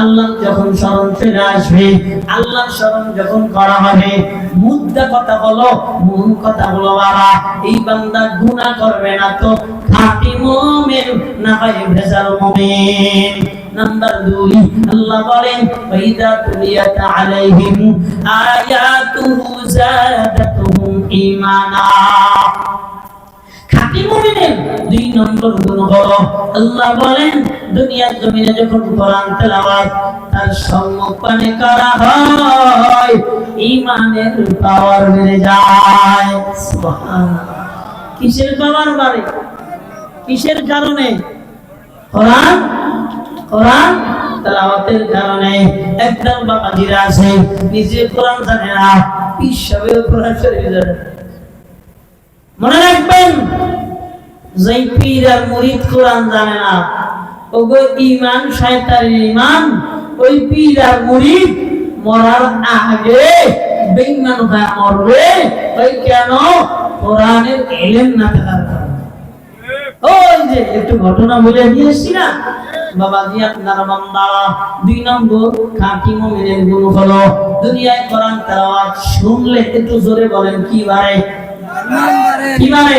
আল্লাহ যখন স্মরণ চলে আসবে, আল্লাহ স্মরণ যখন করা হবে, মুদ্রা কথা বলো মূল কথা বলো বাবা, এই বান্দা গুনাহ করবে না তো না হয় ভেজাল নাম্বার দুই, আল্লাহ বলেন তুলিয়াত আলাইহিম আয়াতুহু খাঁটি মুমিনের দুই নম্বর গুণ হলো আল্লাহ বলেন, দুনিয়ার জমিনে যখন কোরআন তেলাওয়াত, তার সম্মুখপানে করা হয়, ঈমানের পাওয়ার বেড়ে যায়। কিসের পাওয়ার বাড়ে? কিসের কারণে? কোরআন? কোরআন তেলাওয়াতের কারণে। একদম আছে, নিজে কোরআন জানে না কোরআন শরীফ জানে মনে রাখবেন যেই পীর আর মুরিদ কোরআন জানে না। ওগো ইমান শয়তানের ইমান ওই পীর আর মুরিদ মরার আগে বেঈমান হয়ে মরবে ওই কেন? কোরআনের এলেম না থাকার কারণে। ওই যে একটু ঘটনা বলে দিয়েছি না? বাবা জি আপনার বান্দারা দুই নম্বর খাঁটি মুমিনের গুণ হলো দুনিয়ায় কোরআন তেলাওয়াত শুনলে একটু জোরে বলেন কি বারে? কি মানে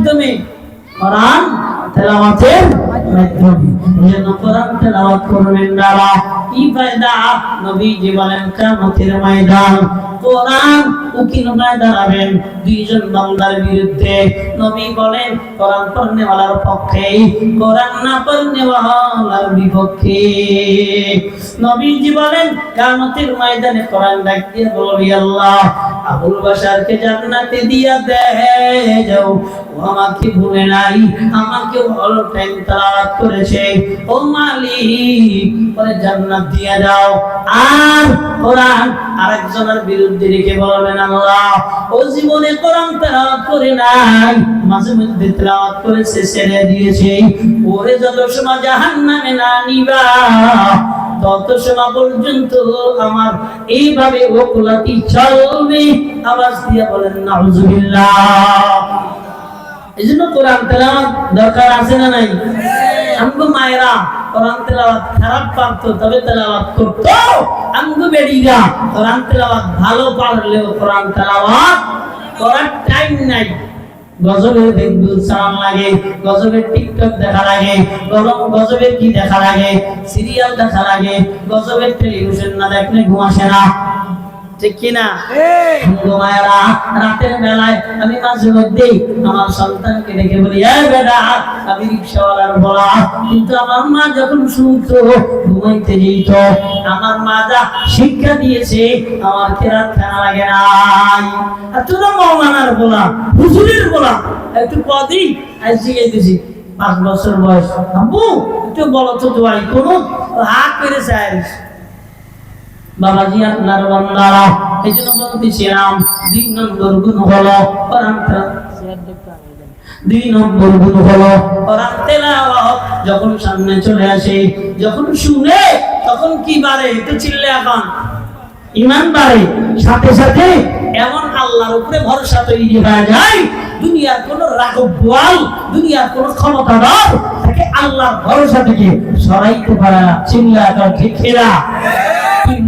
মাধ্যমে কোরআন তেলাওয়াতের মাধ্যমে। যেন কোরআন তেলাওয়াত করবেন বাবা কি ফায়দা? নবীজি বলেন, কিয়ামতের ময়দান। কোরআন উকিল হয়ে দাঁড়াবেন দুইজন বান্দার বিরুদ্ধে। নবী বলেন, কোরআন পড়নে ওয়ালার পক্ষে, কোরআন না পড়নে ওয়ালার বিপক্ষে। নবীজি বলেন, কিয়ামতের ময়দানে কোরআন ডাক দিয়ে বলবি আল্লাহ আবুল বাশারকে জান্নাতে দিয়া দে যাও। ও আমাকে ভুলে নাই, আমাকে ভালো টাইম তালাওয়াত করেছে। ও মালিক পরে জান্নাত দিয়া দাও। আর কোরআন আরেকজনের বিরুদ্ধে রেখে বলবেন আল্লাহ, ও জীবনে কোরআন তেলাওয়াত করে নাই, মাঝে মধ্যে তেলাওয়াত করেছে, ছেড়ে দিয়েছে। ওরে যত সময় জাহান্নামে না নিবা পর্যন্ত আমার এইভাবে চলবে। বলেন, নাউজুবিল্লাহ। এই জন্য কোরআন তেলাওয়াত দরকার আছে না নাই? মায়েরা কোরআন তেলাওয়াত খারাপ পারতো, তবে তেলাওয়াত করতো। আমগো বেডিরা কোরআন তেলাওয়াত ভালো পারলেও কোরআন তেলাওয়াত করার টাইম নাই। গজবের দেখবুল সালাম লাগে গজবের টিকটক দেখা লাগে, গরম গজবের কি দেখা লাগে সিরিয়াল দেখা লাগে গজবের টেলিভিশন না দেখলে ঘুম আসে না। ঠিক কিনা? মায়েরা রাতের বেলায় আমি মাঝে মধ্যেই আমার সন্তানকে ডেকে বলি বেটা আমি রিক্সাওয়ালার বলা। কিন্তু আমার মা যখন শুনতো ঘুমাইতে যেত আমার মা যা শিক্ষা দিয়েছে আমার কেরাত খানা লাগে নাই। আর তোরা মৌলানার বলা হুজুরের বলা একটু আজ পাঁচ বছর বয়স। আব্বু একটু বলো তো দোয়াই কোনো হাত পেরে চাই বাবাজি আপনার বান্দারা, এই জন্য বলতেছিলাম, দুই নম্বর গুণ হলো দুই নম্বর গুণ হলো যখন সামনে চলে আসে, যখন শুনে, তখন কি বাড়ে? একটু চিল্লে এখন ইমান বাড়ে। সাথে সাথে এমন আল্লাহর উপরে ভরসা তৈরি হয়ে যায়, দুনিয়ার কোন রাঘব বোয়াল দুনিয়ার কোন ক্ষমতাধর তাকে আল্লাহর ভরসা থেকে সরাইতে পারে চিল্লা ঠিক ঠিক